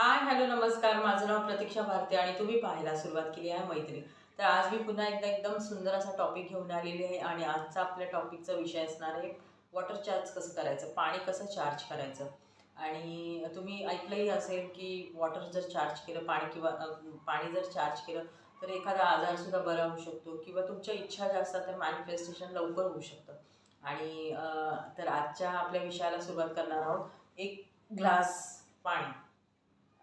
Hi hello नमस्कार. माझं नाव प्रतीक्षा भारती आणि तुम्ही पाहायला सुरुवात केली आहे मैत्री. तर आज मी पुन्हा एकदा एकदम सुंदर असा टॉपिक घेऊन आलेली आहे आणि आजचा आपल्या टॉपिकचा विषय असणार आहे वॉटर चार्ज कसं करायचं? पाणी कसं चार्ज करायचं? आणि तुम्ही ऐकलंही असेल की वॉटर जर चार्ज केलं पाणी किंवा पाणी जर चार्ज केलं तर एखादा आजारसुद्धा बरा होऊ शकतो किंवा तुमच्या इच्छा ज्या असतात त्या मॅनिफेस्टेशन लवकर होऊ शकतं. आणि तर आजच्या आपल्या विषयाला सुरुवात करणार आहोत. एक ग्लास पाणी.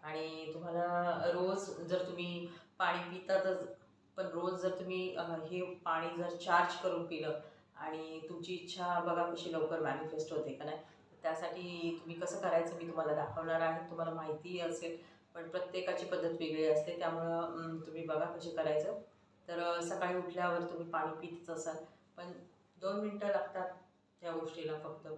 आणि तुम्हाला रोज जर तुम्ही पाणी पितातच पण रोज जर तुम्ही हे पाणी जर चार्ज करून पिलं आणि तुमची इच्छा बघा कशी लवकर मॅनिफेस्ट होते का नाही त्यासाठी तुम्ही कसं करायचं मी तुम्हाला दाखवणार आहे. तुम्हाला माहिती असेल पण प्रत्येकाची पद्धत वेगळी असते. त्यामुळं तुम्ही बघा कशी करायचं. तर सकाळी उठल्यावर तुम्ही पाणी पितच असाल पण दोन मिनटं लागतात त्या गोष्टीला फक्त.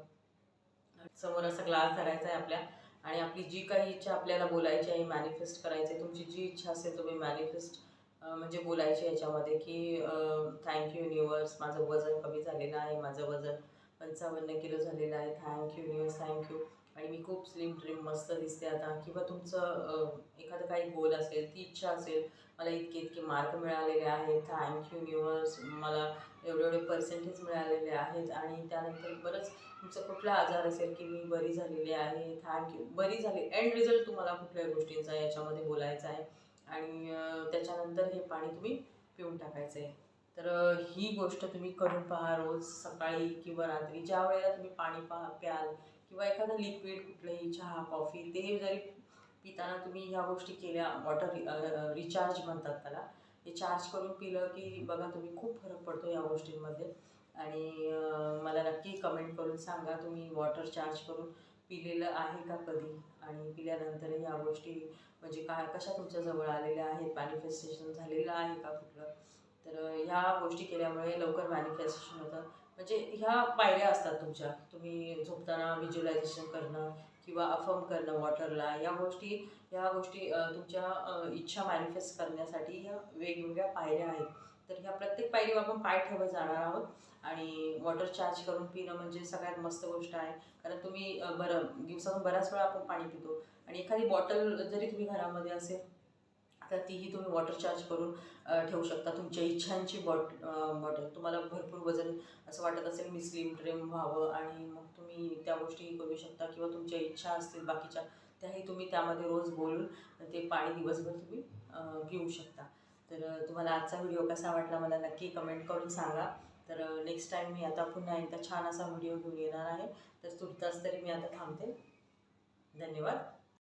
समोर असा ग्लास धरायचा आहे आपल्या. आणि आपली जी काही इच्छा आपल्याला बोलायची आहे मॅनिफेस्ट करायची आहे तुमची जी इच्छा असेल तुम्ही मॅनिफेस्ट म्हणजे बोलायची याच्यामध्ये की थँक्यू युनिवर्स माझं वजन कमी झालेलं आहे माझं वजन पंचावन्न किलो झालेलं आहे थँक्यू युनिवर्स थँक्यू आणि मी खूप स्लिम ट्रिम मस्त दिसते आता. किंवा तुमचं एखादं काही गोल असेल ती इच्छा असेल मला इतके मार्क मिळालेले आहेत. थँक्यू युनिवर्स मला एवढे एवढे पर्सेंटेज मिळालेले आहेत. आणि त्यानंतर बरंच तुमचा कुठला आजार असेल की मी बरी झालेली आहे थँक्यू बरी झाली. एंड रिझल्ट तुम्हाला कुठल्या गोष्टींचा याच्यामध्ये बोलायचा आहे? आणि त्याच्यानंतर हे पाणी तुम्ही पिऊन टाकायचं आहे तर ही गोष्ट तुम्ही करून पहा रोज सकाळी किंवा रात्री. ज्या वेळेला तुम्ही पाणी पहा प्याल किंवा एखादं लिक्विड कुठलंही चहा कॉफी ते जरी पिताना तुम्ही ह्या गोष्टी केल्या वॉटर रिचार्ज म्हणतात त्याला. हे चार्ज करून पिलं की बघा तुम्ही खूप फरक पडतो या गोष्टींमध्ये. आणि मला नक्की कमेंट करून सांगा तुम्ही वॉटर चार्ज करून पिलेलं आहे का कधी? आणि पिल्यानंतर ह्या गोष्टी म्हणजे काय कशा तुमच्या जवळ आलेल्या आहेत? मॅनिफेस्टेशन झालेलं आहे का कुठलं? तर ह्या गोष्टी केल्यामुळे लवकर मॅनिफेस्टेशन होतं. म्हणजे ह्या पायऱ्या असतात तुमच्या. तुम्ही झोपताना व्हिज्युअलायझेशन करणं किंवा अफर्म करणं वॉटरला या गोष्टी ह्या गोष्टी तुमच्या इच्छा मॅनिफेस्ट करण्यासाठी ह्या वेगवेगळ्या पायऱ्या आहेत. तर ह्या प्रत्येक पायरीवर आपण पाय ठेवत जाणार आहोत. आणि वॉटर चार्ज करून पिणं म्हणजे सगळ्यात मस्त गोष्ट आहे. कारण तुम्ही बरं दिवसातून बऱ्याच वेळा आपण पाणी पितो. आणि एखादी बॉटल जरी तुम्ही घरामध्ये असेल तर तीही तुम्ही वॉटर चार्ज करून ठेवू शकता तुमच्या इच्छांची बॉट बॉटल तुम्हाला भरपूर वजन असं वाटत असेल मी स्लिम ट्रिम व्हावं आणि मग तुम्ही त्या गोष्टी करू शकता किंवा तुमच्या इच्छा असतील बाकीच्या त्याही तुम्ही त्यामध्ये रोज बोलून ते पाणी दिवसभर तुम्ही घेऊ पिऊ शकता. तर तुम्हाला आजचा व्हिडिओ कसा वाटला मला नक्की कमेंट करून सांगा. तर नेक्स्ट टाईम मी आता पुन्हा एकदा छान असा व्हिडिओ घेऊन येणार आहे. तर तुर्तास तरी मी आता थांबते. धन्यवाद.